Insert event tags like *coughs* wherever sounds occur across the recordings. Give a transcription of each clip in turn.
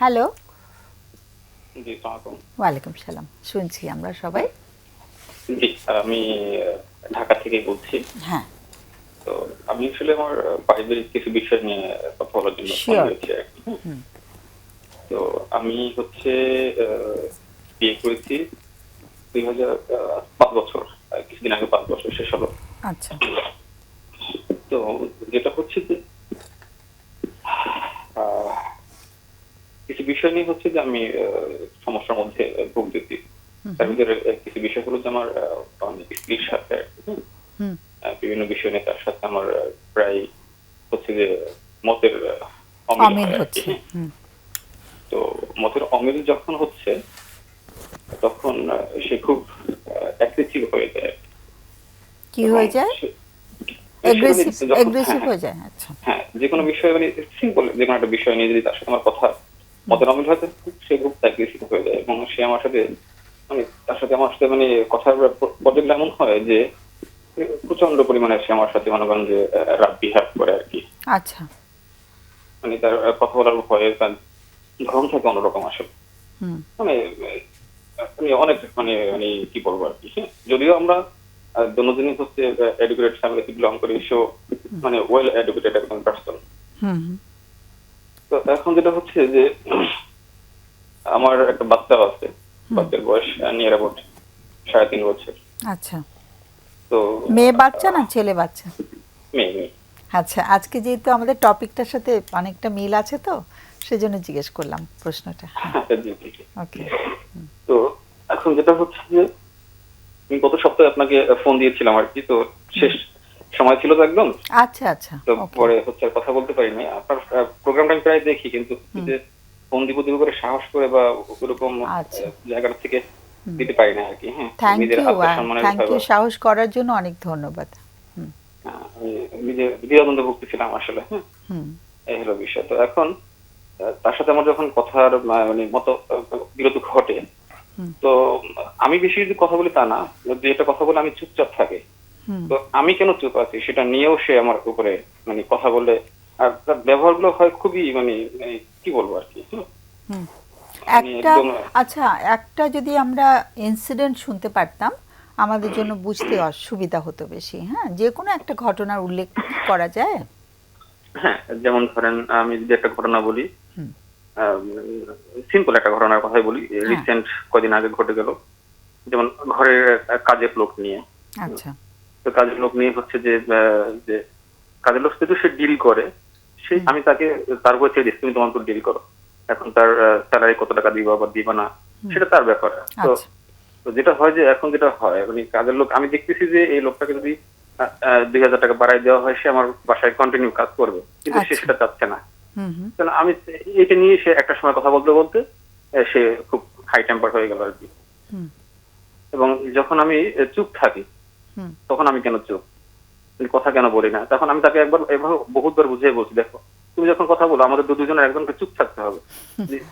Hello. ওয়ালাইকুম সালাম। শুনছি আমরা সবাই। জি আমি ঢাকা থেকে বলছি। হ্যাঁ। তো আমি আসলে আমার পারিবারিক কিছু বিষয় নিয়ে কথা বলার জন্য ফোন করেছি তো আমি হচ্ছে বিয়ে করেছি দুই হাজার পাঁচ বছর কিছুদিন আগে পাঁচ বছর শেষ হলো। আচ্ছা। তো যেটা হচ্ছে যে আহ, কিছু বিষয় নিয়ে হচ্ছে যে আমি সমস্যার মধ্যে ভুগতেছি তার ভিতরে কিছু বিষয় হলো যে আমার স্ত্রীর সাথে বিভিন্ন বিষয় নিয়ে তার সাথে আমার প্রায় হচ্ছে যে মতের অমিল হচ্ছে হ্যাঁ। তো মতের অমিল যখন হচ্ছে তখন সে খুব অ্যাগ্রেসিভ হয়ে যায় কি। হয়ে যায়? হ্যাঁ, হয়ে যায় আচ্ছা। হ্যাঁ যে কোনো বিষয়ে মানে সিম্পল যে কোনো একটা বিষয় নিয়ে যদি তার সাথে আমার কথা মতের অমিল হয়তো সে খুব অ্যাগ্রেসিভ হয়ে যায় এবং সে আমার সাথে মানে তার সাথে আমার সাথে মানে কথার পর্যায়ে এমন হয় যে প্রচণ্ড পরিমাণে সে আমার সাথে মনে করেন যে রাব বিহার করে আর কি। আচ্ছা। মানে তার কথা বলার ভয়ে তার ধরন থাকে অন্যরকম আসলে। মানে আহ, মানে অনেক মানে মানে কি বলব আর কি হ্যাঁ? যদিও আমরা দুজনই হচ্ছে এডুকেটেড ফ্যামিলিতে বিলং করি সো মানে ওয়েল এডুকেটেড একজন পার্সন তো এখন যেটা হচ্ছে যে আমার একটা বাচ্চা আছে বাচ্চার বয়স নিয়ার অ্যাবাউট সাড়ে তিন বছর। আচ্ছা। তো মেয়ে বাচ্চা না ছেলে বাচ্চা? মেয়ে মেয়ে। আচ্ছা আজকে যেহেতু আমাদের টপিকটার সাথে অনেকটা মিল আছে তো সেজন্য জিজ্ঞেস করলাম প্রশ্নটা। জি। ওকে। তো এখন যেটা হচ্ছে যে আমি গত সপ্তাহে আপনাকে ফোন দিয়েছিলাম আর কি তো শেষ সময় ছিল তো একদম। আচ্ছা আচ্ছা তো পরে হচ্ছে আর কথা বলতে পারিনি। আপনার প্রোগ্রামটা আমি প্রায় দেখি কিন্তু যে ফোন দিব দিব করে সাহস করে বা ওরকম আচ্ছা। আহ, জায়গাটা থেকে দিতে পারি না আর কি হ্যাঁ। থ্যাংক নিজের ইউ থ্যাংক ইউ সাহস করার জন্য অনেক ধন্যবাদ। হ্যাঁ, নিজে দ্বিধাদ্বন্দ্ব ভুগতেছিলাম আসলে হ্যাঁ। হুম। এই হলো বিষয়। তো এখন তার সাথে আমার যখন কথার মানে মত বিরত ঘটে তো আমি বেশি যদি কথা বলি তা না যদি একটা কথা বলে আমি চুপচাপ থাকি তো আমি কেন চুপ আছি? সেটা নিয়েও সে আমার উপরে মানে কথা বলে আর তার ব্যবহারগুলো হয় খুবই মানে মানে কি বলব আর কি। আমি একটা আচ্ছা একটা যদি আমরা ইনসিডেন্ট শুনতে পারতাম আমাদের জন্য বুঝতে অসুবিধা হতো বেশি হ্যাঁ? যে কোনো একটা ঘটনার উল্লেখ করা যায়? হ্যাঁ যেমন ধরেন আমি যদি একটা ঘটনা বলি হুম। সিম্পল একটা ঘটনার কথাই বলি হ্যাঁ। রিসেন্ট কদিন আগে ঘটে গেল। যেমন ঘরের কাজের লোক নিয়ে আচ্ছা। তো কাজের লোক নিয়ে হচ্ছে যে যে কাজের লোক শুধু সে ডিল করে সে আমি তাকে তার উপর ছেড়ে দিচ্ছি তুমি তোমার উপর ডিল করো। এখন তার স্যালারি কত টাকা দিবা বা দিবা না সেটা তার ব্যাপার। তো আচ্ছা। যেটা হয় যে এখন যেটা হয় মানে কাজের লোক আমি দেখতেছি যে এই লোকটাকে যদি দুই হাজার টাকা বাড়াই দেওয়া হয় সে আমার বাসায় কন্টিনিউ কাজ করবে কিন্তু সে আচ্ছা। সেটা চাচ্ছে না। কারণ আমি এটা নিয়ে সে একটা সময় কথা বলতে বলতে সে খুব হাই টেম্পার হয়ে গেল আর কি। হুম। এবং যখন আমি চুপ থাকি তখন আমি কেন চুপ? কথা কেন বলি না? তখন আমি তাকে একবার এভাবে বহুতবার বুঝিয়ে বলছি দেখো তুমি যখন কথা বলো আমাদের দু দুজনের একজনকে চুপ থাকতে হবে।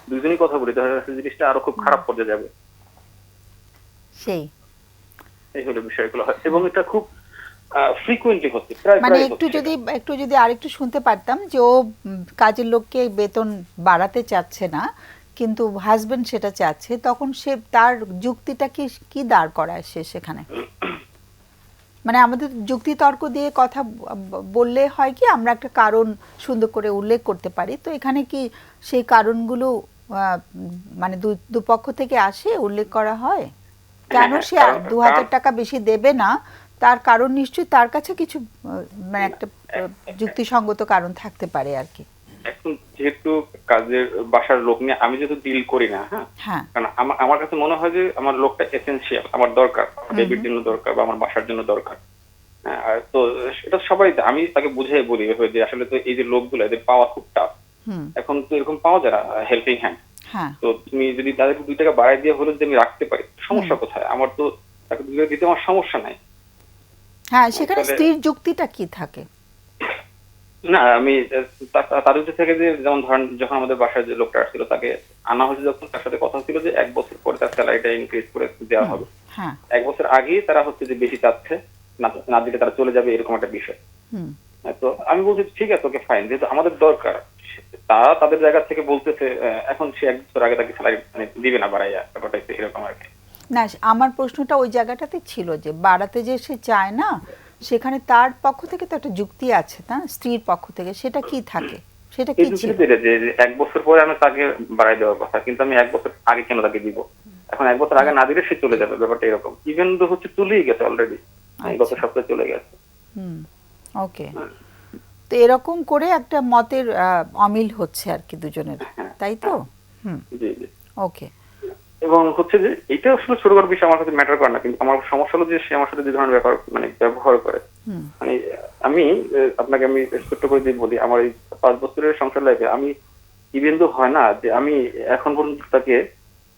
দুজনই কথা বলি তাহলে জিনিসটা আরও খুব খারাপ পর্যায়ে যাবে। সেই। এই হলো বিষয়গুলো। হয় এবং এটা খুব ফ্রিকুয়েন্টলি হচ্ছে মানে একটু যদি একটু যদি আরেকটু শুনতে পারতাম যে ও কাজের লোককে বেতন বাড়াতে চাচ্ছে না কিন্তু হাজবেন্ড সেটা চাচ্ছে তখন সে তার যুক্তিটা কি কি দাঁড় করায় সে সেখানে? *coughs* মানে আমাদের যুক্তি তর্ক দিয়ে কথা বললে হয় কি আমরা একটা কারণ সুন্দর করে উল্লেখ করতে পারি। তো এখানে কি সেই কারণগুলো মানে দু- দুপক্ষ থেকে আসে উল্লেখ করা হয়? কেন হ্যাঁ, সে কারণ- দু হাজার টাকা বেশি দেবে না? তার কারণ নিশ্চয়ই তার কাছে কিছু মানে একটা যুক্তিসঙ্গত কারণ থাকতে পারে আর কি। এখন যেহেতু কাজের বাসার লোক নিয়ে আমি যেহেতু ডিল করি না হ্যাঁ? হ্যাঁ। কারণ আমার আমার কাছে মনে হয় যে আমার লোকটা এসেন্সিয়াল আমার দরকার বেবির জন্য দরকার বা আমার বাসার জন্য দরকার। হ্যাঁ, তো এটা সবাই আমি তাকে বুঝিয়ে বলি যে আসলে তো এই যে লোকগুলো এদের পাওয়া খুব টাফ এখন তো এরকম পাওয়া যায় না হেল্পিং হ্যান্ড হ্যাঁ। তো তুমি যদি তাদেরকে দুই টাকা বাড়াই দিয়ে হলে যদি আমি রাখতে পারি সমস্যা কোথায়? আমার তো তাকে দুই টাকা দিতে আমার সমস্যা নাই। হ্যাঁ সেখানে স্ত্রীর যুক্তিটা কি থাকে? না আমি তাদের থেকে যে যেমন ধরেন যখন আমাদের বাসায় যে লোকটা আসছিল তাকে আনা হয়েছে যখন তার সাথে কথা ছিল যে এক বছর পরে তার স্যালারিটা ইনক্রিজ করে দেওয়া হবে। হ্যাঁ। এক বছর আগেই তারা হচ্ছে যে বেশি চাচ্ছে না দিলে তারা চলে যাবে এরকম একটা বিষয়। হুম। হ্যাঁ, তো আমি বলছি ঠিক আছে ওকে ফাইন যেহেতু আমাদের দরকার। তারা তাদের জায়গা থেকে বলতেছে এখন সে এক বছর আগে তাকে স্যালারি মানে দিবে না বাড়াইয়া। ব্যাপারটা এরকম আর কি। না আমার প্রশ্নটা ওই জায়গাটাতে ছিল যে বাড়াতে যে সে চায় না সেখানে তার পক্ষ থেকে তো একটা যুক্তি আছে না? স্ত্রীর পক্ষ থেকে। সেটা কি থাকে? সেটা কি ছিল? এক বছর পরে আমি তাকে বাড়াই দেওয়ার কথা কিন্তু আমি এক বছর আগে কেন তাকে দিব? এখন এক বছর আগে না দিলে সে চলে যাবে ব্যাপারটা এরকম। ইভেন তো হচ্ছে চলেই গেছে অলরেডি গত সপ্তাহে চলে গেছে। হুম ওকে তো এরকম করে একটা মতের অমিল হচ্ছে আর কি দুজনের। তাই তো? হুম। জি জি। ওকে এবং হচ্ছে যে এটা আসলে ছোটখাটো বিষয় আমার কাছে ম্যাটার করে না কিন্তু আমার সমস্যা হলো যে সে আমার সাথে যে ধরনের ব্যাপার মানে ব্যবহার করে। মানে আমি আপনাকে আমি ছোট্ট করে দিয়ে বলি আমার এই পাঁচ বছরের সংসার লাইফে আমি ইভেন তো হয় না যে আমি এখন পর্যন্ত তাকে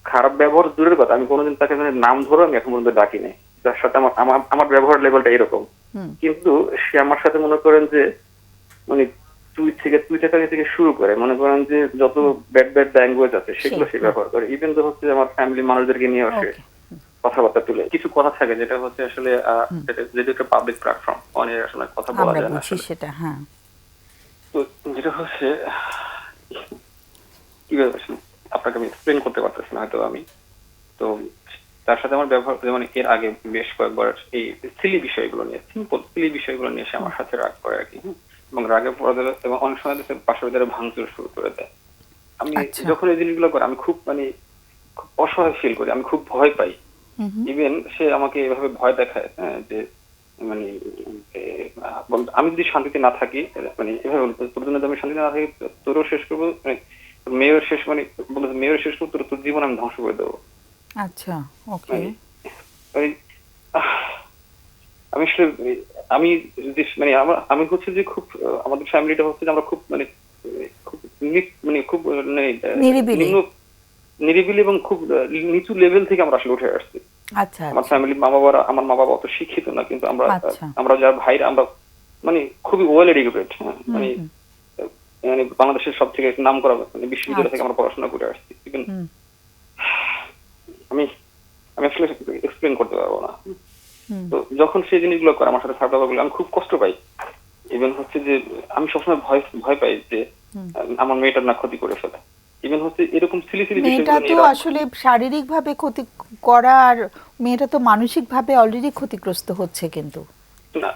খারাপ ব্যবহার দূরের কথা আমি কোনোদিন তাকে নাম ধরে আমি এখন পর্যন্ত ডাকি নাই। যার সাথে আমার আমার- আমার ব্যবহার লেভেলটা এরকম। কিন্তু সে আমার সাথে মনে করেন যে মানে তুই থেকে তুই থেকে থেকে শুরু করে মনে করেন যে যত ব্যাড ব্যাড ল্যাঙ্গুয়েজ আছে সেগুলো সে ব্যবহার করে। ইভেন তো হচ্ছে আমার ফ্যামিলি মানুষদেরকে নিয়ে আসে কথাবার্তা তুলে। কিছু কথা থাকে যেটা হচ্ছে আসলে যেটা একটা পাবলিক প্ল্যাটফর্ম অনেক আসলে কথা বলা যায় না আসলে। সেটা হ্যাঁ। তো যেটা হচ্ছে কীভাবে আসলে আপনাকে আমি এক্সপ্লেন করতে পারতেছি না হয়তো আমি। তো তার সাথে আমার ব্যবহার যেমন এর আগে বেশ কয়েকবার এই সিলি বিষয়গুলো নিয়ে সিম্পল সিলি বিষয়গুলো নিয়ে সে আমার সাথে রাগ করে আর কি। এবং রাগে পড়া দিলে এবং অনেক সময় সে পাশের দ্বারা ভাঙচুর শুরু করে দেয় আমি আচ্ছা। যখন এই জিনিসগুলো করে আমি খুব মানে খুব অসহায় ফিল করি আমি খুব ভয় পাই। ইভেন সে আমাকে এভাবে ভয় দেখায় হ্যাঁ যে মানে আমি যদি শান্তিতে না থাকি মানে এভাবে বলি, তোর জন্য আমি শান্তিতে না থাকি তোরও শেষ করব মানে মেয়ের শেষ মানে বলে মেয়ের শেষ করব তোর তোর জীবন আমি ধ্বংস করে দেবো আচ্ছা ওকে মানে আমি আসলে আমি যদি মানে আমার আমি হচ্ছে যে খুব আমাদের ফ্যামিলিটা হচ্ছে যে আমরা খুব মানে খুব মানে খুব মানে নিরিবিলি। নিম্ন- নিরিবিলি এবং খুব নিচু লেভেল থেকে আমরা আসলে উঠে আসছি আচ্ছা আমার আচ্ছা ফ্যামিলি মা বাবারা আমার মা বাবা অত শিক্ষিত না কিন্তু আমরা আচ্ছা। আমরা যারা ভাইরা আমরা মানে খুবই ওয়েল এডুকেটেড হ্যাঁ মানে মানে বাংলাদেশের সব থেকে নাম করা মানে বিশ্ববিদ্যালয় থেকে আচ্ছা। আমরা পড়াশোনা করে আসছি আমি আমি আসলে এক্সপ্লেন করতে পারব না তো যখন সেই জিনিসগুলো করে আমার সাথে খারাপ ব্যবহার আমি খুব কষ্ট পাই। ইভেন হচ্ছে যে আমি সবসময় ভয় ভয় পাই যে আমার মেয়েটার না ক্ষতি করে ফেলে। ইভেন হচ্ছে এরকম সিলি সিলি মেয়েটা তো আসলে ক্ষতি করা আর মেয়েটা তো মানসিক ভাবে অলরেডি ক্ষতিগ্রস্ত হচ্ছে কিন্তু। না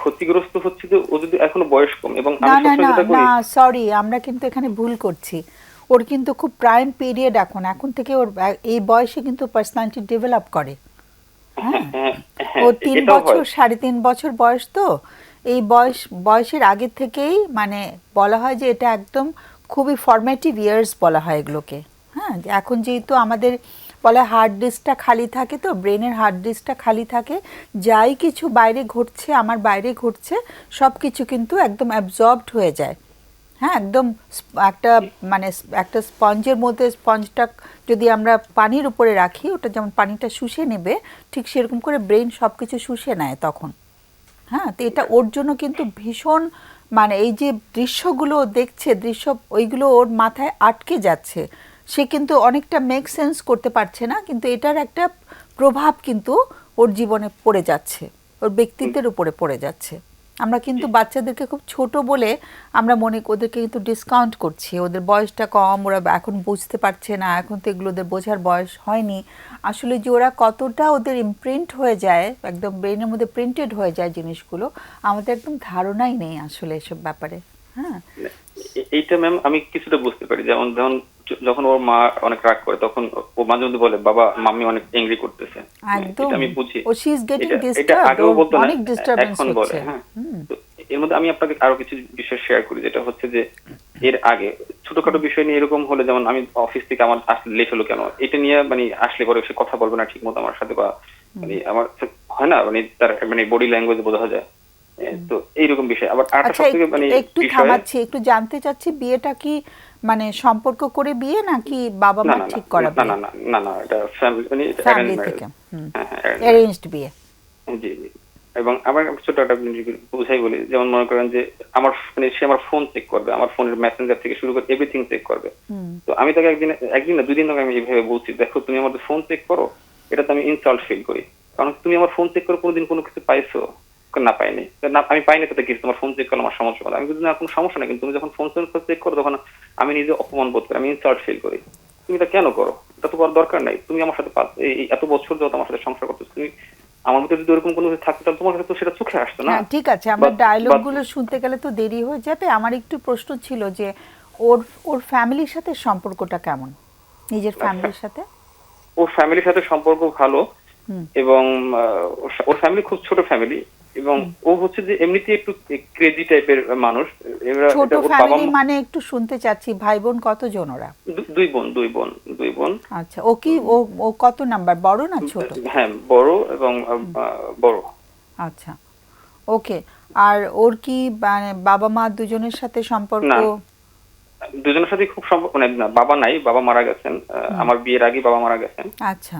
ক্ষতিগ্রস্ত হচ্ছে যে ও যদি এখনও বয়স কম এবং না না না না সরি আমরা কিন্তু এখানে ভুল করছি। ওর কিন্তু খুব প্রাইম পিরিয়ড এখন। এখন থেকে ওর এই বয়সে কিন্তু পার্সোনালিটি ডেভেলপ করে। ও তিন বছর সাড়ে তিন বছর বয়স তো। এই বয়স বয়সের আগে থেকেই মানে বলা হয় যে এটা একদম খুবই ফরমেটিভ ইয়ার্স বলা হয় এগুলোকে। হ্যাঁ এখন যেহেতু আমাদের বলা হার্ড ডিস্কটা খালি থাকে তো ব্রেনের হার্ড ডিস্কটা খালি থাকে যাই কিছু বাইরে ঘটছে আমার বাইরে ঘটছে সব কিছু কিন্তু একদম অ্যাবজর্বড হয়ে যায়। হ্যাঁ একদম একটা মানে একটা স্পঞ্জের মধ্যে স্পঞ্জটা যদি আমরা পানির উপরে রাখি, ওটা যেমন পানিটা শুষে নেবে, ঠিক সেরকম করে ব্রেন সব কিছু শুষে নেয় তখন। হ্যাঁ তো এটা ওর জন্য কিন্তু ভীষণ মানে এই যে দৃশ্যগুলো দেখছে, দৃশ্য ওইগুলো ওর মাথায় আটকে যাচ্ছে। সে কিন্তু অনেকটা মেক সেন্স করতে পারছে না, কিন্তু এটার একটা প্রভাব কিন্তু ওর জীবনে পড়ে যাচ্ছে, ওর ব্যক্তিত্বের উপরে পড়ে যাচ্ছে। আমরা কিন্তু বাচ্চাদেরকে খুব ছোট বলে আমরা মনে ওদেরকে কিন্তু ডিসকাউন্ট করছি। ওদের বয়সটা কম ওরা এখন বুঝতে পারছে না এখন তো এগুলো ওদের বোঝার বয়স হয়নি। আসলে যে ওরা কতটা ওদের ইমপ্রিন্ট হয়ে যায় একদম ব্রেনের মধ্যে প্রিন্টেড হয়ে যায় জিনিসগুলো আমাদের একদম ধারণাই নেই আসলে এসব ব্যাপারে। হ্যাঁ? এইটা ম্যাম আমি কিছুটা বুঝতে পারি। যেমন যেমন যখন ওর মা অনেক রাগ করে তখন ও মাঝে মধ্যে বলে বাবা মাম্মি অনেক এংরি করতেছে। আমি বুঝি। ও শি ইজ গেটিং এটা- এটা আগেও বলতো না, এখন বলে হ্যাঁ। এর মধ্যে আমি আপনাকে আরও কিছু বিষয় শেয়ার করি যেটা হচ্ছে যে এর আগে ছোটখাটো বিষয় নিয়ে এরকম হলে যেমন আমি অফিস থেকে আমার লেট হলো কেন? এটা নিয়ে মানে আসলে পরে সে কথা বলবে না ঠিক মতো আমার সাথে বা মানে আমার হয় না? মানে তার মানে বডি ল্যাঙ্গুয়েজ বোঝা যায়। তো এইরকম বিষয়। আবার আরেকটা আচ্ছা সব মানে একটু থামাচ্ছি একটু জানতে চাচ্ছি বিয়েটা কি মানে সম্পর্ক করে বিয়ে নাকি বাবা না মা ঠিক করা না না না না না এটা ফ্যামিলি মানে। হুম। হ্যাঁ অ্যারেঞ্জড বিয়ে। জি জি। এবং আমার ছোট একটা জিনিস বুঝাই বলি যেমন মনে করেন যে আমার মানে সে আমার ফোন চেক করবে আমার ফোনের মেসেঞ্জার থেকে শুরু করে এভরিথিং চেক করবে। তো আমি তাকে একদিন একদিন না দুই দিন আগে আমি এইভাবে বলছি দেখো তুমি আমাদের ফোন চেক করো এটা তো আমি ইনসাল্ট ফিল করি। কারণ তুমি আমার ফোন চেক করে কোনোদিন কোনো কিছু পাইছো? না পাইনি। না আমি পাইনি তাতে কিছু তোমার ফোন চেক করলে আমার সমস্যা হবে। আমি কিন্তু না কোনো সমস্যা নেই কিন্তু তুমি যখন ফোন চেক করো তখন আমি নিজে অপমান বোধ করি আমি ইনসাল্ট ফিল করি। তুমি এটা কেন করো? এটা তো করার দরকার নাই। তুমি আমার সাথে এত বছর যত আমার সাথে সংসার করতেছো। তুমি আমার মধ্যে যদি ওরকম কোনো কিছু থাকতো তাহলে তোমার কাছে তো সেটা চোখে আসতো না হ্যাঁ ঠিক আছে আমরা ডায়লগগুলো শুনতে গেলে তো দেরি হয়ে যাবে আমার একটু প্রশ্ন ছিল যে ওর ওর ফ্যামিলির সাথে সম্পর্কটা কেমন নিজের আচ্ছা। ফ্যামিলির সাথে ওর ফ্যামিলির সাথে সম্পর্ক ভালো। এবং ওর ফ্যামিলি খুব ছোট ফ্যামিলি এবং ও হচ্ছে যে এমনিতে একটু ক্রেজি টাইপের মানুষ। ছোট ফ্যামিলি মানে একটু শুনতে চাচ্ছি ভাই বোন কতজন ওরা? দুই বোন দুই বোন দুই বোন। আচ্ছা ও কি ও ও কত নাম্বার বড় না ছোট? হ্যাঁ বড় এবং বড়। আচ্ছা ওকে। আর ওর কি মানে বাবা মা দুজনের সাথে সম্পর্ক? দুজনের সাথে খুব সম্পর্ক মানে না বাবা নাই বাবা মারা গেছেন। আমার বিয়ের আগে বাবা মারা গেছেন। আচ্ছা।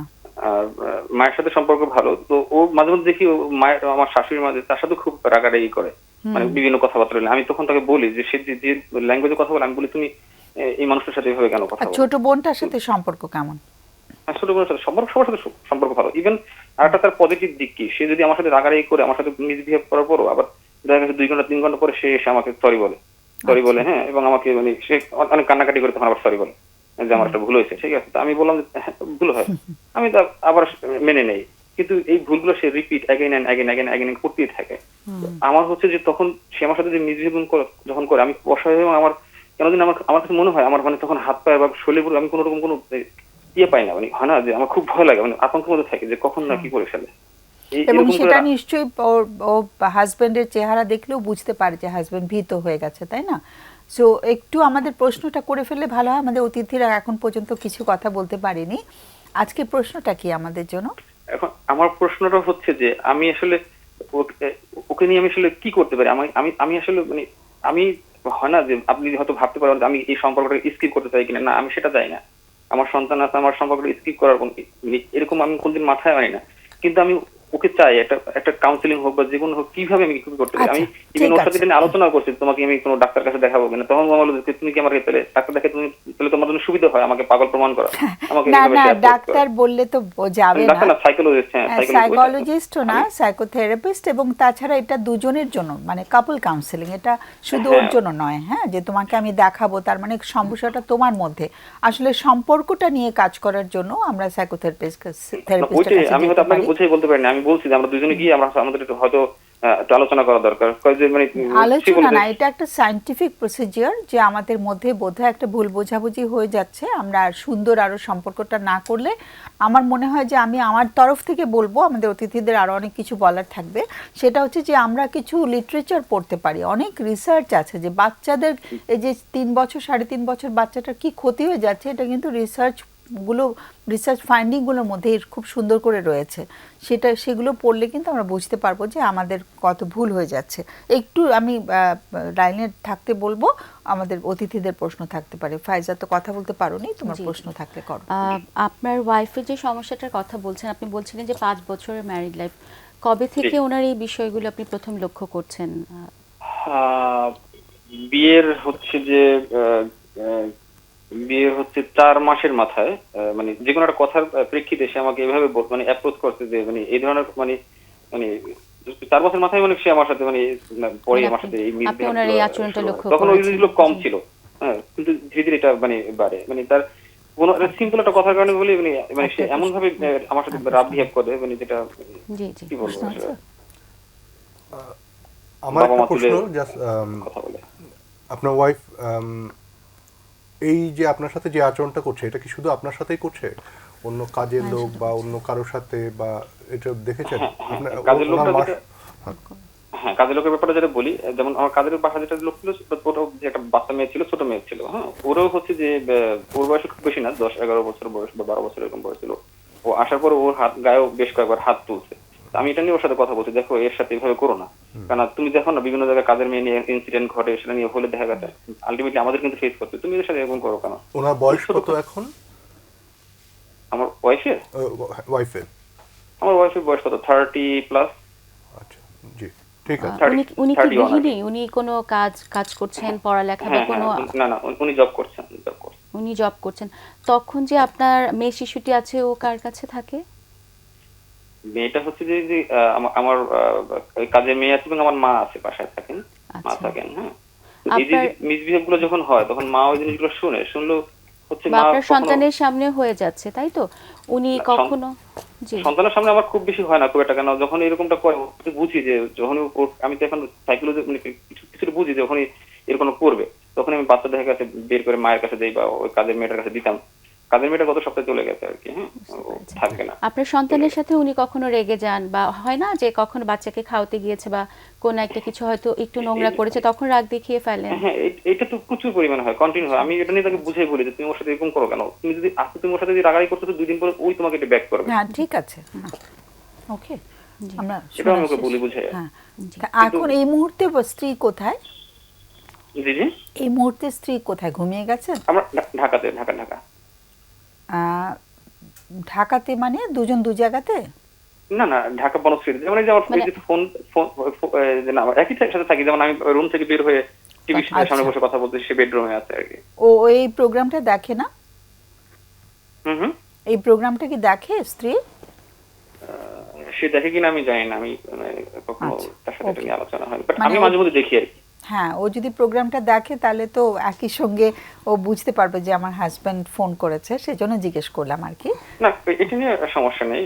মায়ের সাথে সম্পর্ক ভালো। তো ও মাঝে মধ্যে দেখি মায়ের আমার শাশুড়ির মাঝে তার সাথে খুব রাগারাগি করে। মানে বিভিন্ন কথাবার্তা বলে। আমি তখন তাকে বলি যে সে যে- ল্যাঙ্গুয়েজে কথা বলে আমি বলি তুমি এই মানুষের সাথে এভাবে কেন কথা ছোট বোনটার সাথে সম্পর্ক কেমন? ছোট বোনের সাথে সম্পর্ক সবার সাথে সম্পর্ক ভালো। ইভেন আরেকটা তার পজিটিভ দিক কি? সে যদি আমার সাথে রাগারাগি করে আমার সাথে মিসবিহেভ করার পরও আবার দেখা গেছে দুই ঘণ্টা তিন ঘণ্টা পরে সে এসে আমাকে সরি বলে। সরি বলে হ্যাঁ এবং আমাকে মানে সে অনেক কান্নাকাটি করে তখন আবার সরি বলে। যে আমার একটা ভুল হয়েছে ঠিক আছে? তো আমি বললাম যে হ্যাঁ, ভুল হয়। আমি তা আবার মেনে নেই। কিন্তু এই ভুলগুলো সে repeat again and again again again করতেই থাকে। আমার হচ্ছে যে তখন সে আমার সাথে যে মিসবিহেভ যখন করে আমি অসহায় এবং আমার কেন জানি আমার আমার কাছে মনে হয় আমার মানে তখন হাত পায়ে বা শরীরে পুরো আমি কোনো রকম কোনো ইয়ে পাই না। মানে হয় না যে আমার খুব ভয় লাগে মানে আতঙ্কের মধ্যে থাকে যে কখন না কি করে ফেলে। এবং সেটা নিশ্চয়ই ও হাজবেন্ডের চেহারা দেখলেও বুঝতে পারে যে হাজবেন্ড ভীত হয়ে গেছে তাই না? সো একটু আমাদের প্রশ্নটা করে ফেললে ভালো হয়। আমাদের অতিথিরা এখন পর্যন্ত কিছু কথা বলতে পারেনি। আজকে প্রশ্নটা কি আমাদের জন্য? এখন আমার প্রশ্নটা হচ্ছে যে, আমি আসলে ওকে- নিয়ে আমি আসলে কি করতে পারি? আমি আমি আসলে মানে আমি হয় না যে আপনি হয়তো ভাবতে পারেন আমি এই সম্পর্কটা স্কিপ করতে চাই কিনা। না, আমি সেটা চাই না। আমার সন্তান আছে, আমার সম্পর্কটা স্কিপ করার কোন মানে এরকম আমি কোনদিন মাথায় আনি না। কিন্তু আমি ওকে চাই একটা একটা কাউন্সিলিং হোক বা যে হোক কীভাবে আমি কি করতে পারি? আমি আচ্ছা, ইভেন ওর সাথে নিয়ে আলোচনা করছি তোমাকে আমি কোনো ডাক্তার কাছে দেখাবো কিনা তখন ও বলল যে তুমি কি আমাকে পেলে? ডাক্তার দেখে তুমি পেলে তোমার জন্য সুবিধা হয় আমাকে পাগল প্রমাণ করা। *laughs* আমাকে না না হয়। ডাক্তার বললে তো যাবে না। ডাক্তার না সাইকোলজিস্ট হ্যাঁ সাইকোলজিস্টও না সাইকোথেরাপিস্ট এবং তাছাড়া এটা দুজনের জন্য মানে কাপল কাউন্সিলিং এটা শুধু ওর হ্যাঁ। জন্য নয় হ্যাঁ যে তোমাকে আমি দেখাবো তার মানে সমস্যাটা তোমার মধ্যে। আসলে সম্পর্কটা নিয়ে কাজ করার জন্য আমরা সাইকোথেরাপিস্ট ওইটাই আমি হয়তো আপনাকে বুঝাই বলতে পারিনি আমি বলছি যে আমরা দুজনে গিয়ে আমরা আমাদের হয়তো একটু আলোচনা করা দরকার। মানে আলোচনা না এটা একটা সায়েন্টিফিক প্রসিজিওর যে আমাদের মধ্যে বোধহয় একটা ভুল বোঝাবুঝি হয়ে যাচ্ছে। আমরা সুন্দর আরও সম্পর্কটা না করলে আমার মনে হয় যে আমি আমার তরফ থেকে বলব আমাদের অতিথিদের আরও অনেক কিছু বলার থাকবে। সেটা হচ্ছে যে আমরা কিছু লিটারেচার পড়তে পারি। অনেক রিসার্চ আছে যে বাচ্চাদের এই যে তিন বছর সাড়ে তিন বছর বাচ্চাটার কি ক্ষতি হয়ে যাচ্ছে এটা কিন্তু রিসার্চ গুলো রিসার্চ ফাইন্ডিংগুলোর মধ্যে খুব সুন্দর করে রয়েছে। সেটা সেগুলো পড়লে কিন্তু আমরা বুঝতে পারব যে আমাদের কত ভুল হয়ে যাচ্ছে। একটু আমি লাইনে থাকতে বলব আমাদের অতিথিদের প্রশ্ন থাকতে পারে। ফাইজা তো কথা বলতে পারোনি তোমার প্রশ্ন থাকলে করো। আপনার ওয়াইফের যে সমস্যাটার কথা বলছেন আপনি বলছিলেন যে পাঁচ বছরের ম্যারিড লাইফ কবে থেকে ওনার এই বিষয়গুলো আপনি প্রথম লক্ষ্য করছেন? বিয়ের হচ্ছে যে বিয়ের হচ্ছে চার মাসের মাথায় আহ, মানে যে কোনো একটা কথার প্রেক্ষিতে সে আমাকে এভাবে মানে অ্যাপ্রোচ করছে যে মানে এই ধরনের মানে মানে চার বছর মাথায় মানে সে আমার সাথে মানে পরে মানে আমার সাথে এই তখন ওই জিনিসগুলো কম ছিল। হ্যাঁ কিন্তু ধীরে ধীরে এটা মানে বাড়ে। মানে তার কোনো সিম্পল একটা কথার কারণে বলি মানে মানে সে একটা এমন ভাবে আমার সাথে একটা রাব বিহেভ করে মানে যেটা জি জি কি বলব আমার একটা প্রশ্ন জাস্ট কথা বলে। আপনার ওয়াইফ এই যে আপনার সাথে যে আচরণটা করছে এটা কি শুধু আপনার সাথেই করছে? অন্য কাজের হ্যাঁ, লোক বা অন্য কারোর সাথে বা এটা দেখেছেন? হ্যাঁ, হ্যাঁ, কাজের লোকটা হ্যাঁ কাজের লোকের ব্যাপারটা যেটা বলি যেমন আমার কাজের বাসা যেটা লোক ছিল ওটাও যে একটা বাচ্চা মেয়ে ছিল ছোট মেয়ে ছিল হ্যাঁ ওরও হচ্ছে যে ওর বয়স খুব বেশি না দশ এগারো বছর বয়স বা বারো বছর এরকম বয়স ছিল ও আসার পর ওর হাত গায়েও বেশ কয়েকবার হাত তুলছে। আমি এটা নিয়ে ওর সাথে কথা বলছি দেখো এর সাথে এভাবে করো না। কারণ তুমি দেখো না বিভিন্ন জায়গায় কাজের মেয়ে নিয়ে ইনসিডেন্ট ঘটে সেটা নিয়ে হলে দেখা গেছে আলটিমেটলি আমাদের কিন্তু ফেস করতে তুমি এর সাথে এরকম করো কেন? ওনার বয়স কত এখন? আমার ওয়াইফের ওয়াইফের আমার ওয়াইফের বয়স কত? থার্টি প্লাস আচ্ছা জি ঠিক আছে। উনি উনি কি 31 আর কি। গৃহিণী উনি কোনো কাজ কাজ করছেন পড়ালেখা বা হ্যাঁ কোনো হ্যাঁ না না উনি জব করছেন জব করছেন। উনি জব করছেন। তখন যে আপনার মেয়ে শিশুটি আছে ও কার কাছে থাকে? মেয়েটা হচ্ছে যে আমার কাজের মেয়ে আছে এবং আমার মা আছে বাসায় থাকেন। মা আচ্ছা। থাকেন হ্যাঁ। এই যে মিসবিহেভগুলো যখন হয় তখন মা ওই জিনিসগুলো শুনে হচ্ছে মা আপনার সন্তানের সামনে হয়ে যাচ্ছে তাই তো? উনি কখনো জি। সন্তানের সামনে আমার খুব বেশি হয় না খুব একটা। কেন যখন এরকমটা করে বুঝি যে যখন আমি তো এখন সাইকোলজি মানে কিছু কিছু বুঝি যে যখনই এরকম করবে তখন আমি বাচ্চাদের কাছে বের করে মায়ের কাছে দিই বা ওই কাজের মেয়েটার কাছে দিতাম। কাজের মেয়েটা গত সপ্তাহে চলে গেছে আর কি হ্যাঁ থাকবে না। আপনার সন্তানের সাথে উনি কখনো রেগে যান বা হয় না যে কখনো বাচ্চাকে খাওয়াতে গিয়েছে বা কোন একটা কিছু হয়তো একটু নোংরা করেছে তখন রাগ দেখিয়ে ফেলেন? হ্যাঁ এটা তো প্রচুর পরিমাণে হয় কন্টিনিউ হয়। আমি এটা নিয়ে তাকে বুঝাই বলি যে তুমি ওর সাথে এরকম করো কেন? তুমি যদি আজকে তুমি ওর সাথে যদি রাগারাগি করছ তো দুই দিন পরে ওই তোমাকে এটা ব্যাক করবে। হ্যাঁ ঠিক আছে। ওকে আমরা সেটাও আমি শোনা ওকে শেষ- বলি বুঝাই হ্যাঁ এখন এই মুহূর্তে স্ত্রী কোথায়? জি জি। এই মুহূর্তে স্ত্রী কোথায়? ঘুমিয়ে গেছেন? আমরা ঢাকাতে ঢাকা ঢাকা। ঢাকাতে মানে দুজন দু জায়গাতে? না না ঢাকা বনশ্রীতে যেমন মানে- এই ফোন ফোন ফো- এ, যে না একই সাথে থাকি। যেমন আমি রুম থেকে বের হয়ে টিভির সামনে আচ্ছা। বসে কথা বলতে সে বেডরুমে আছে আর কি। ও এই প্রোগ্রামটা দেখে না? হুম হুম। এই প্রোগ্রামটা কি দেখে স্ত্রী? সে দেখে কিনা আমি জানি না। আমি মানে, কখনো আচ্ছা, তার সাথে আলোচনা হয় বাট মানে আমি মাঝে মধ্যে দেখি আর কি। হ্যাঁ ও যদি প্রোগ্রামটা দেখে তাহলে তো একই সঙ্গে ও বুঝতে পারবে যে আমার হাজবেন্ড ফোন করেছে সেজন্য জিজ্ঞেস করলাম আর কি। না এটা নিয়ে সমস্যা নেই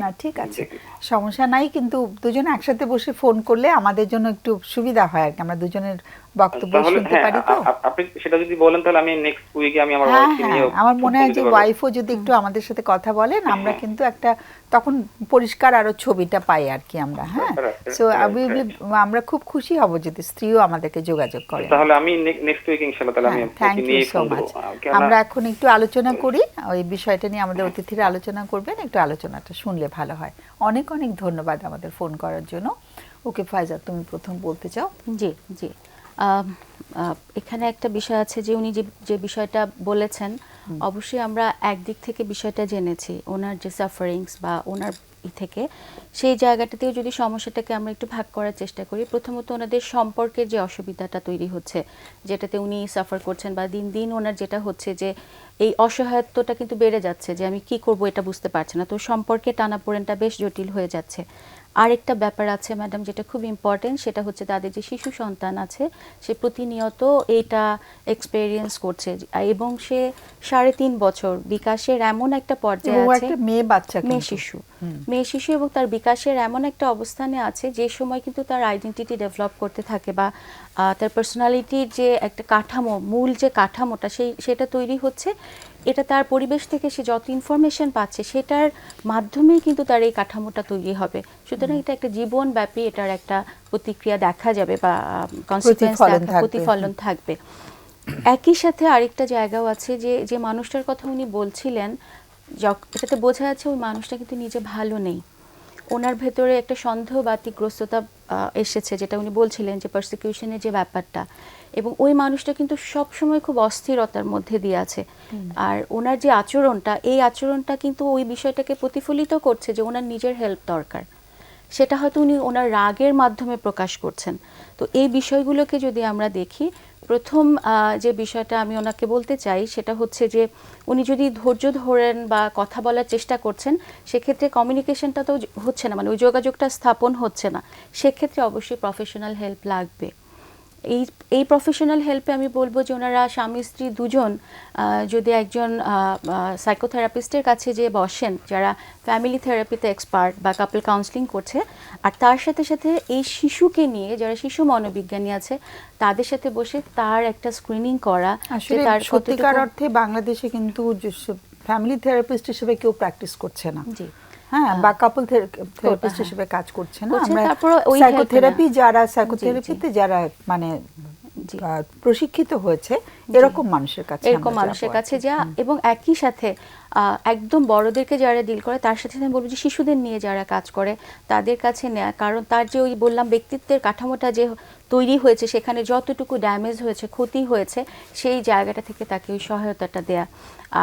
না ঠিক আছে। সমস্যা নাই কিন্তু দুজনে একসাথে বসে ফোন করলে আমাদের জন্য একটু সুবিধা হয় আর কি আমরা দুজনের বক্তব্য শুনতে হ্যাঁ পারি তো? আপনি সেটা যদি বলেন তাহলে আমি নেক্সট উইকে আমি আমার হ্যাঁ ওয়াইফকে হ্যাঁ। নিয়ে আমার মনে হয় যে ওয়াইফও যদি একটু আমাদের সাথে কথা বলেন আমরা কিন্তু একটা তখন পরিষ্কার আরও ছবিটা পাই আর কি আমরা হ্যাঁ? সো right, আমরা খুব খুশি হব যদি স্ত্রীও আমাদেরকে যোগাযোগ করে। তাহলে আমি নেক্সট উইকে ইনশাআল্লাহ তাহলে আমি থ্যাংক আপনাকে ইউ নিয়ে সো ফোন মাচ আমরা এখন একটু আলোচনা করি ওই বিষয়টা নিয়ে আমাদের অতিথিরা আলোচনা করবেন একটু আলোচনাটা শুনলে ভালো হয়। অনেক অনেক ধন্যবাদ আমাদের ফোন করার জন্য। ওকে ফাইজা তুমি প্রথম বলতে চাও? জি জি। আম, এখানে একটা বিষয় আছে যে উনি যে যে বিষয়টা বলেছেন অবশ্যই আমরা একদিক থেকে বিষয়টা জেনেছি ওনার যে সাফারিংস বা ওনার ই থেকে সেই জায়গাটাতেও যদি সমস্যাটাকে আমরা একটু ভাগ করার চেষ্টা করি প্রথমত ওনাদের সম্পর্কের যে অসুবিধাটা তৈরি হচ্ছে যেটাতে উনি সাফার করছেন বা দিন দিন ওনার যেটা হচ্ছে যে এই অসহায়ত্বটা কিন্তু বেড়ে যাচ্ছে যে আমি কি করব এটা বুঝতে পারছি না। তো সম্পর্কে টানাপোড়েনটা বেশ জটিল হয়ে যাচ্ছে। আরেকটা ব্যাপার আছে ম্যাডাম যেটা খুব ইম্পর্টেন্ট সেটা হচ্ছে তাদের যে শিশু সন্তান আছে সে প্রতিনিয়ত এইটা এক্সপেরিয়েন্স করছে এবং সে সাড়ে তিন বছর বিকাশের এমন একটা পর্যায়ে আছে মেয়ে বাচ্চা মেয়ে শিশু। মেয়ে শিশু এবং তার বিকাশের এমন একটা অবস্থানে আছে যে সময় কিন্তু তার আইডেন্টিটি ডেভেলপ করতে থাকে বা তার পার্সোনালিটির যে একটা কাঠামো মূল যে কাঠামোটা সেই সেটা তৈরি হচ্ছে এটা তার পরিবেশ থেকে সে যত ইনফরমেশন পাচ্ছে সেটার মাধ্যমেই কিন্তু তার এই কাঠামোটা তৈরি হবে। সুতরাং এটা একটা জীবনব্যাপী এটার একটা প্রতিক্রিয়া দেখা যাবে বা কনসিকুয়েন্স প্রতিফলন থাকবে। প্রতিফলন থাকবে। একই সাথে আরেকটা জায়গাও আছে যে যে মানুষটার কথা উনি বলছিলেন এটাতে বোঝা যাচ্ছে ওই মানুষটা কিন্তু নিজে ভালো নেই। ওনার ভেতরে একটা সন্দেহ বাতিগ্রস্ততা এসেছে যেটা উনি বলছিলেন যে পারসিকিউশনের যে ব্যাপারটা। এবং ওই মানুষটা কিন্তু সব সময় খুব অস্থিরতার মধ্যে দিয়ে আছে। আর ওনার যে আচরণটা এই আচরণটা কিন্তু ওই বিষয়টাকে প্রতিফলিত করছে যে ওনার নিজের হেল্প দরকার। সেটা হয়তো উনি ওনার রাগের মাধ্যমে প্রকাশ করছেন। তো এই বিষয়গুলোকে যদি আমরা দেখি প্রথম যে বিষয়টা আমি ওনাকে বলতে চাই সেটা হচ্ছে যে উনি যদি ধৈর্য ধরেন বা কথা বলার চেষ্টা করছেন সেক্ষেত্রে কমিউনিকেশনটা তো হচ্ছে না মানে ওই যোগাযোগটা স্থাপন হচ্ছে না। সেক্ষেত্রে অবশ্যই প্রফেশনাল হেল্প লাগবে। এই এই প্রফেশনাল হেল্পে আমি বলব যে ওনারা স্বামী স্ত্রী দুজন যদি একজন সাইকোথেরাপিস্টের কাছে যে বসেন যারা ফ্যামিলি থেরাপিতে এক্সপার্ট বা কাপল কাউন্সিলিং করছে আর তার সাথে সাথে এই শিশুকে নিয়ে যারা শিশু মনোবিজ্ঞানী আছে তাদের সাথে বসে তার একটা স্ক্রিনিং করা তার সত্যিকার অর্থে বাংলাদেশে কিন্তু ফ্যামিলি থেরাপিস্ট হিসেবে কেউ প্র্যাকটিস করছে না। জি। হ্যাঁ বা কাপল থেরাপিস্ট হ্যাঁ। হিসেবে কাজ করছে না। আমরা সাইকোথেরাপি যারা সাইকোথেরাপিতে যারা মানে প্রশিক্ষিত হয়েছে এরকম মানুষের কাছে এরকম মানুষের কাছে যা এবং একই সাথে একদম বড়দেরকে যারা ডিল করে তার সাথে আমি বলব যে শিশুদের নিয়ে যারা কাজ করে তাদের কাছে নেয়া কারণ তার যে ওই বললাম ব্যক্তিত্বের কাঠামোটা যে তৈরি হয়েছে সেখানে যতটুকু ড্যামেজ হয়েছে ক্ষতি হয়েছে সেই জায়গাটা থেকে তাকে ওই সহায়তাটা দেয়া।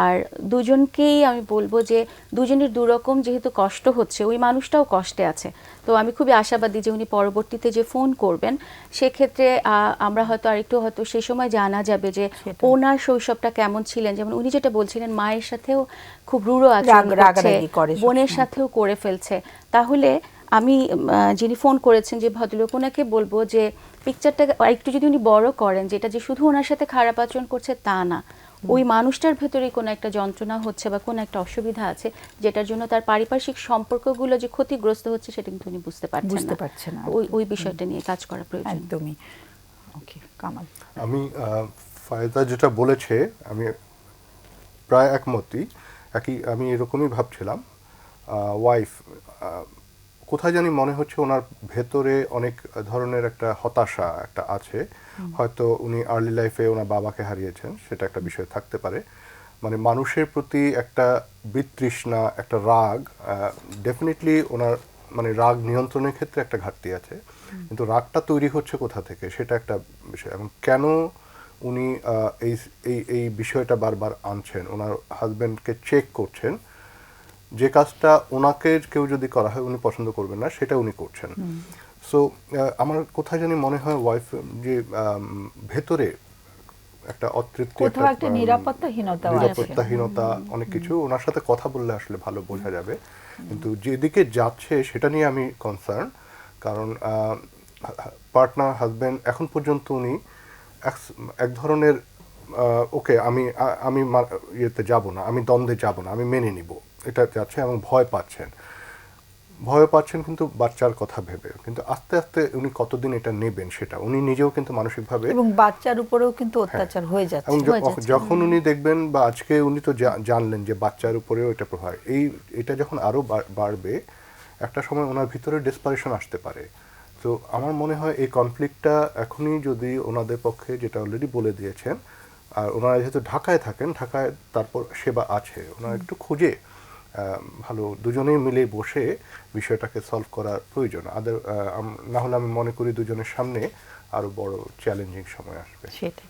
আর দুজনকেই আমি বলব যে দুজনের দুরকম যেহেতু কষ্ট হচ্ছে ওই মানুষটাও কষ্টে আছে। তো আমি খুবই আশাবাদী যে উনি পরবর্তীতে যে ফোন করবেন সেক্ষেত্রে আমরা হয়তো আরেকটু হয়তো সেই সময় জানা যাবে যে। ওনার শৈশবটা কেমন ছিলেন? যেমন উনি যেটা বলছিলেন মায়ের সাথেও খুব রূঢ় আচরণ করছে করে বোনের সাথেও করে ফেলছে। তাহলে আমি যিনি ফোন করেছেন যে ভদ্রলোক ওনাকে বলব যে পিকচারটা একটু যদি উনি বড় করেন যেটা যে শুধু ওনার সাথে খারাপ আচরণ করছে তা না। ওই মানুষটার ভেতরে কোনো একটা যন্ত্রণা হচ্ছে বা কোনো একটা অসুবিধা আছে যেটার জন্য তার পারিপার্শ্বিক সম্পর্কগুলো যে ক্ষতিগ্রস্ত হচ্ছে সেটা কিন্তু উনি বুঝতে পারছেন বুঝতে না পারছে না। ওই ওই বিষয়টা নিয়ে কাজ করা প্রয়োজন। একদমই। ওকে কামাল। আমি ফায়দা যেটা বলেছে আমি প্রায় একমতই। একই আমি এরকমই ভাবছিলাম। ওয়াইফ কোথায় জানি মনে হচ্ছে ওনার ভেতরে অনেক ধরনের একটা হতাশা একটা আছে। হয়তো উনি আর্লি লাইফে ওনার বাবাকে হারিয়েছেন সেটা একটা বিষয় থাকতে পারে। মানে মানুষের প্রতি একটা বিতৃষ্ণা একটা রাগ ডেফিনেটলি ওনার মানে রাগ নিয়ন্ত্রণের ক্ষেত্রে একটা ঘাটতি আছে। কিন্তু রাগটা তৈরি হচ্ছে কোথা থেকে? সেটা একটা বিষয়। এবং কেন উনি এই এই এই বিষয়টা বারবার আনছেন। ওনার হাজবেন্ডকে চেক করছেন যে কাজটা ওনাকে কেউ যদি করা হয় উনি পছন্দ করবেন না সেটা উনি করছেন। সো আমার কোথায় জানি মনে হয় ওয়াইফ যে ভেতরে একটা অতৃপ্তি কোথাও একটা নিরাপত্তাহীনতা আছে। নিরাপত্তাহীনতা অনেক কিছু। ওনার সাথে কথা বললে আসলে ভালো বোঝা যাবে। কিন্তু যেদিকে যাচ্ছে সেটা নিয়ে আমি কনসার্ন কারণ পার্টনার হাজবেন্ড এখন পর্যন্ত উনি এক- ধরনের ওকে আমি আমি ইয়েতে যাব না আমি দ্বন্দ্বে যাব না আমি মেনে নিব। এটা যাচ্ছে এবং ভয় পাচ্ছেন। ভয় পাচ্ছেন কিন্তু বাচ্চার কথা ভেবে। কিন্তু আস্তে আস্তে উনি কতদিন এটা নেবেন সেটা উনি নিজেও কিন্তু মানসিকভাবে এবং বাচ্চার উপরেও কিন্তু অত্যাচার হয়ে যাচ্ছে এবং। যখন উনি দেখবেন বা আজকে উনি তো জানলেন যে বাচ্চার উপরেও এটা প্রভাব এই এটা যখন আরও বা- বাড়বে একটা সময় ওনার ভিতরে ডেসপারেশন আসতে পারে। তো আমার মনে হয় এই কনফ্লিক্টটা এখনই যদি ওনাদের পক্ষে যেটা অলরেডি বলে দিয়েছেন, আর ওনারা যেহেতু ঢাকায় থাকেন, ঢাকায় তারপর সেবা আছে, ওনারা একটু খুঁজে ভালো দুজনেই মিলে বসে বিষয়টাকে সলভ করার প্রয়োজন। আদার না হলে আমি মনে করি দুজনের সামনে আরও বড় চ্যালেঞ্জিং সময় আসবে। সেটাই।